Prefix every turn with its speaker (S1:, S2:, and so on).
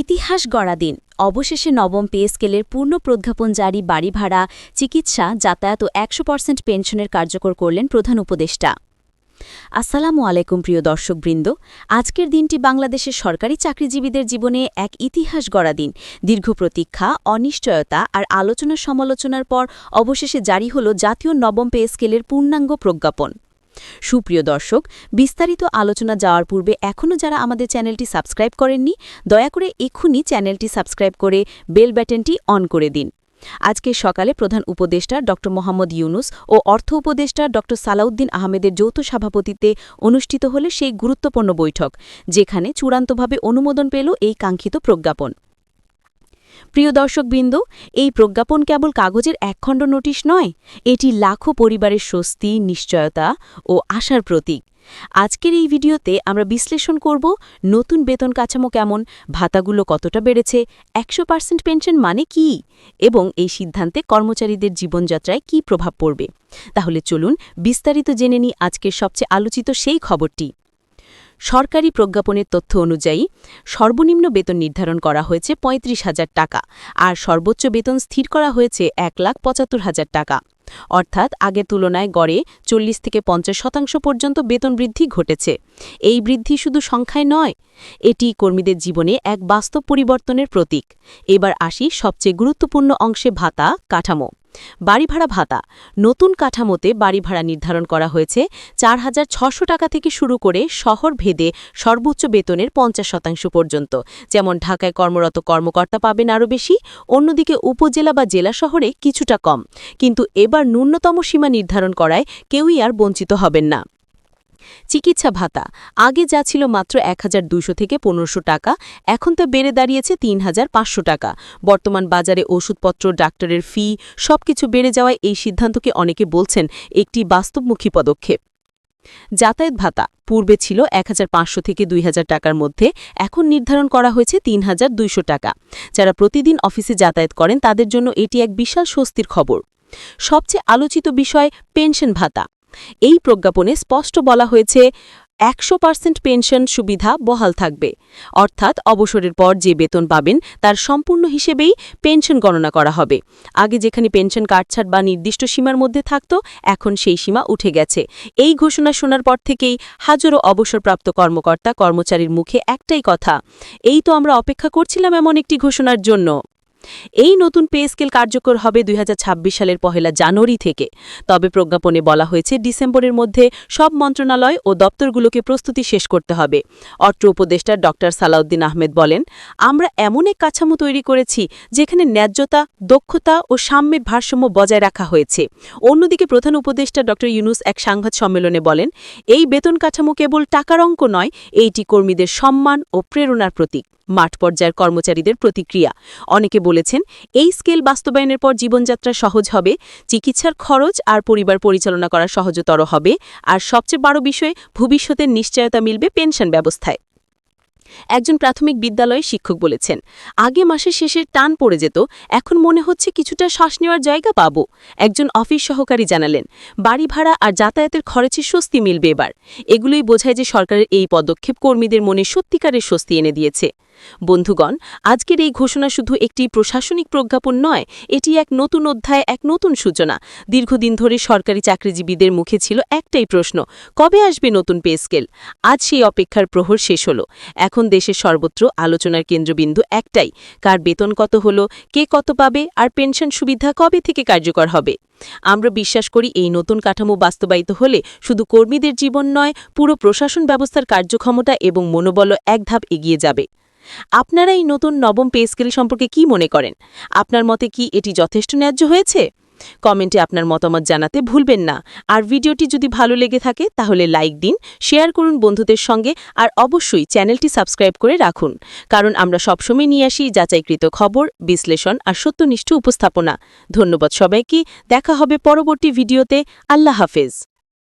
S1: ইতিহাস গড়া দিন। অবশেষে নবম পে স্কেলের পূর্ণ প্রজ্ঞাপন জারি, বাড়ি ভাড়া, চিকিৎসা, যাতায়াত ও একশো পার্সেন্ট পেনশনের কার্যকর করলেন প্রধান উপদেষ্টা। আসসালামু আলাইকুম, প্রিয় দর্শকবৃন্দ। আজকের দিনটি বাংলাদেশের সরকারি চাকরিজীবীদের জীবনে এক ইতিহাস গড়া দিন। দীর্ঘ প্রতীক্ষা, অনিশ্চয়তা আর আলোচনা সমালোচনার পর অবশেষে জারি হল জাতীয় নবম পে স্কেলের পূর্ণাঙ্গ প্রজ্ঞাপন। সুপ্রিয় দর্শক, বিস্তারিত আলোচনা যাওয়ার পূর্বে এখনও যারা আমাদের চ্যানেলটি সাবস্ক্রাইব করেননি, দয়া করে এক্ষুনি চ্যানেলটি সাবস্ক্রাইব করে বেল ব্যাটনটি অন করে দিন। আজকে সকালে প্রধান উপদেষ্টা ড. মোহাম্মদ ইউনুস ও অর্থ উপদেষ্টা ড. সালাউদ্দিন আহমেদের যৌথ সভাপতিত্বে অনুষ্ঠিত হলে সেই গুরুত্বপূর্ণ বৈঠক, যেখানে চূড়ান্তভাবে অনুমোদন পেল এই কাঙ্ক্ষিত প্রজ্ঞাপন। প্রিয় দর্শকবৃন্দ, এই প্রজ্ঞাপন কেবল কাগজের একখণ্ড নোটিশ নয়, এটি লাখো পরিবারের স্বস্তি, নিশ্চয়তা ও আশার প্রতীক। আজকের এই ভিডিওতে আমরা বিশ্লেষণ করব নতুন বেতন কাঠামো কেমন, ভাতাগুলো কতটা বেড়েছে, একশো পার্সেন্ট পেনশন মানে কি, এবং এই সিদ্ধান্তে কর্মচারীদের জীবনযাত্রায় কি প্রভাব পড়বে। তাহলে চলুন বিস্তারিত জেনে নিই আজকের সবচেয়ে আলোচিত সেই খবরটি। সরকারি প্রজ্ঞাপনের তথ্য অনুযায়ী, সর্বনিম্ন বেতন নির্ধারণ করা হয়েছে পঁয়ত্রিশ হাজার টাকা, আর সর্বোচ্চ বেতন স্থির করা হয়েছে এক লাখ পঁচাত্তর হাজার টাকা। অর্থাৎ, আগের তুলনায় গড়ে চল্লিশ থেকে পঞ্চাশ শতাংশ পর্যন্ত বেতন বৃদ্ধি ঘটেছে। এই বৃদ্ধি শুধু সংখ্যায় নয়, এটি কর্মীদের জীবনে এক বাস্তব পরিবর্তনের প্রতীক। এবার আসি সবচেয়ে গুরুত্বপূর্ণ অংশে ভাতা কাঠামো। বাড়ি ভাড়া ভাতা। নতুন কাঠামোতে বাড়ি ভাড়া নির্ধারণ করা হয়েছে। চার হাজার টাকা থেকে শুরু করে শহর ভেদে সর্বোচ্চ বেতনের পঞ্চাশ শতাংশ পর্যন্ত। যেমন ঢাকায় কর্মরত কর্মকর্তা পাবেন আরও বেশি, অন্যদিকে উপজেলা বা জেলা শহরে কিছুটা কম। কিন্তু এবার ন্যূনতম সীমা নির্ধারণ করায় কেউই আর বঞ্চিত হবেন না। চিকিৎসা ভাতা। আগে যা ছিল মাত্র এক হাজার দুইশ থেকে পনেরোশো টাকা, এখন তা বেড়ে দাঁড়িয়েছে তিন হাজার পাঁচশো টাকা। বর্তমান বাজারে ওষুধপত্র, ডাক্তারের ফি, সবকিছু বেড়ে যাওয়ায় এই সিদ্ধান্তকে অনেকে বলছেন একটি বাস্তবমুখী পদক্ষেপ। যাতায়াত ভাতা, পূর্বে ছিল এক হাজার পাঁচশো থেকে দুই হাজার টাকার মধ্যে, এখন নির্ধারণ করা হয়েছে তিন হাজার দুইশ টাকা। যারা প্রতিদিন অফিসে যাতায়াত করেন, তাদের জন্য এটি এক বিশাল স্বস্তির খবর। সবচেয়ে আলোচিত বিষয় পেনশন ভাতা। এই প্রজ্ঞাপনে স্পষ্ট বলা হয়েছে, একশো পার্সেন্ট পেনশন সুবিধা বহাল থাকবে। অর্থাৎ অবসরের পর যে বেতন পাবেন, তার সম্পূর্ণ হিসেবেই পেনশন গণনা করা হবে। আগে যেখানে পেনশন কাটছাট বা নির্দিষ্ট সীমার মধ্যে থাকত, এখন সেই সীমা উঠে গেছে। এই ঘোষণা শোনার পর থেকেই হাজারো অবসরপ্রাপ্ত কর্মকর্তা কর্মচারীর মুখে একটাই কথা, এই তো আমরা অপেক্ষা করছিলাম এমন একটি ঘোষণার জন্য। এই নতুন পে স্কেল কার্যকর হবে দুই হাজার ছাব্বিশ সালের পহেলা জানুয়ারি থেকে। তবে প্রজ্ঞাপনে বলা হয়েছে, ডিসেম্বরের মধ্যে সব মন্ত্রণালয় ও দপ্তরগুলোকে প্রস্তুতি শেষ করতে হবে। অর্থ উপদেষ্টা ড. সালাউদ্দিন আহমেদ বলেন, আমরা এমন এক কাঠামো তৈরি করেছি যেখানে ন্যায্যতা, দক্ষতা ও সাম্যের ভারসাম্য বজায় রাখা হয়েছে। অন্যদিকে প্রধান উপদেষ্টা ড. ইউনুস এক সাংবাদ সম্মেলনে বলেন, এই বেতন কাঠামো কেবল টাকার অঙ্ক নয়, এইটি কর্মীদের সম্মান ও প্রেরণার প্রতীক। মাঠ পর্যায়ের কর্মচারীদের প্রতিক্রিয়া। অনেকে বলেছেন, এই স্কেল বাস্তবায়নের পর জীবনযাত্রা সহজ হবে, চিকিৎসার খরচ আর পরিবার পরিচালনা করা সহজতর হবে, আর সবচেয়ে বড় বিষয়ে, ভবিষ্যতের নিশ্চয়তা মিলবে পেনশন ব্যবস্থায়। একজন প্রাথমিক বিদ্যালয়ে শিক্ষক বলেছেন, আগে মাসের শেষের টান পড়ে যেত, এখন মনে হচ্ছে কিছুটা শ্বাস নেওয়ার জায়গা পাব। একজন অফিস সহকারী জানালেন, বাড়ি ভাড়া আর যাতায়াতের খরচে স্বস্তি মিলবে এবার। এগুলোই বোঝায় যে সরকারের এই পদক্ষেপ কর্মীদের মনে সত্যিকারের স্বস্তি এনে দিয়েছে। বন্ধুগণ, আজকের এই ঘোষণা শুধু একটি প্রশাসনিক প্রজ্ঞাপন নয়, এটি এক নতুন অধ্যায়, এক নতুন সূচনা। দীর্ঘদিন ধরে সরকারি চাকরিজীবীদের মুখে ছিল একটাই প্রশ্ন, কবে আসবে নতুন পে স্কেল? আজ সেই অপেক্ষার প্রহর শেষ হল। এখন দেশের সর্বত্র আলোচনার কেন্দ্রবিন্দু একটাই, কার বেতন কত হল, কে কত পাবে, আর পেনশন সুবিধা কবে থেকে কার্যকর হবে? আমরা বিশ্বাস করি এই নতুন কাঠামো বাস্তবায়িত হলে শুধু কর্মীদের জীবন নয়, পুরো প্রশাসন ব্যবস্থার কার্যক্ষমতা এবং মনোবল এক ধাপ এগিয়ে যাবে। আপনারা এই নতুন নবম পে স্কেল সম্পর্কে কি মনে করেন? আপনার মতে কি এটি যথেষ্ট ন্যায্য হয়েছে? কমেন্টে আপনার মতামত জানাতে ভুলবেন না। আর ভিডিওটি যদি ভালো লেগে থাকে, তাহলে লাইক দিন, শেয়ার করুন বন্ধুদের সঙ্গে, আর অবশ্যই চ্যানেলটি সাবস্ক্রাইব করে রাখুন। কারণ আমরা সবসময় নিয়ে আসি যাচাইকৃত খবর, বিশ্লেষণ আর সত্যনিষ্ঠ উপস্থাপনা। ধন্যবাদ সবাইকে। দেখা হবে পরবর্তী ভিডিওতে। আল্লাহ হাফেজ।